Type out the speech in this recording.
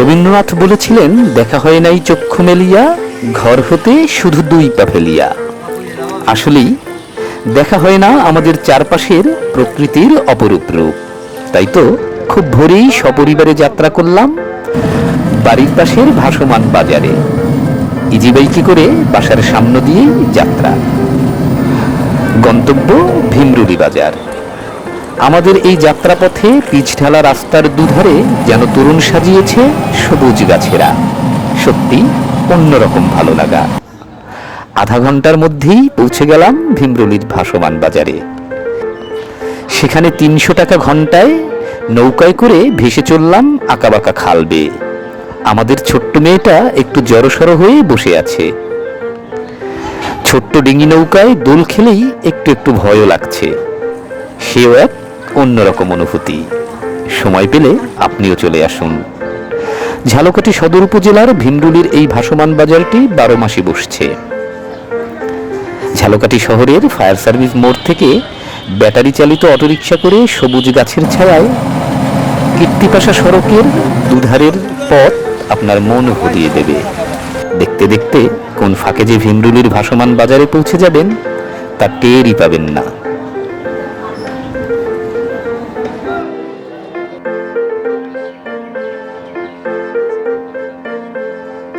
রবীন্দ্রনাথ বলেছিলেন, দেখা হয় নাই চক্ষু মেলিয়া, ঘর হতে শুধু দুই পা ফেলিয়া। আসলেই, দেখা হয় না আমাদের চারপাশের প্রকৃতির অপরূপ রূপ। তাই তো, খুব ভোরেই সপরিবারে যাত্রা করলাম বাড়ির পাশের ভাসমান বাজারে। ইজি বাইকে করে বাসার সামনে দিয়ে যাত্রা? গন্তব্য ভীমরুলি বাজার। আমাদের এই যাত্রাপথে পিচঢালা রাস্তার দুধারে যেন তরুণ সাজিয়েছে সবুজ গাছেরা। সত্যি অন্যরকম ভালো লাগা। আধা ঘণ্টার মধ্যেই পৌঁছে গেলাম ভীমরুলির ভাসমান বাজারে। সেখানে তিনশো টাকা ঘন্টায় নৌকায় করে ভেসে চললাম আঁকাবাঁকা খাল বেয়ে। আমাদের ছোট্ট মেয়েটা একটু জড়সড় হয়ে বসে আছে। ছোট্ট ডিঙি নৌকায় দোল খেলেই একটু একটু ভয়ও লাগছে। সেও এক অন্যরকম অনুভূতি। সময় পেলে আপনিও চলে আসুন। ঝালকাঠি সদর উপজেলার ভীমরুলির এই ভাসমান বাজারটি বারো মাসে বসছে। ঝালকাঠি শহরের ফায়ার সার্ভিস মোড় থেকে ব্যাটারি চালিত অটোরিকশা করে সবুজ গাছের ছায়ায় কীর্তিপাশা সড়কের দুধারের পথ আপনার মন ভরিয়ে দেবে। দেখতে দেখতে কোন ফাঁকে যে ভীমরুলির ভাসমান বাজারে পৌঁছে যাবেন, তা টেরই পাবেন না।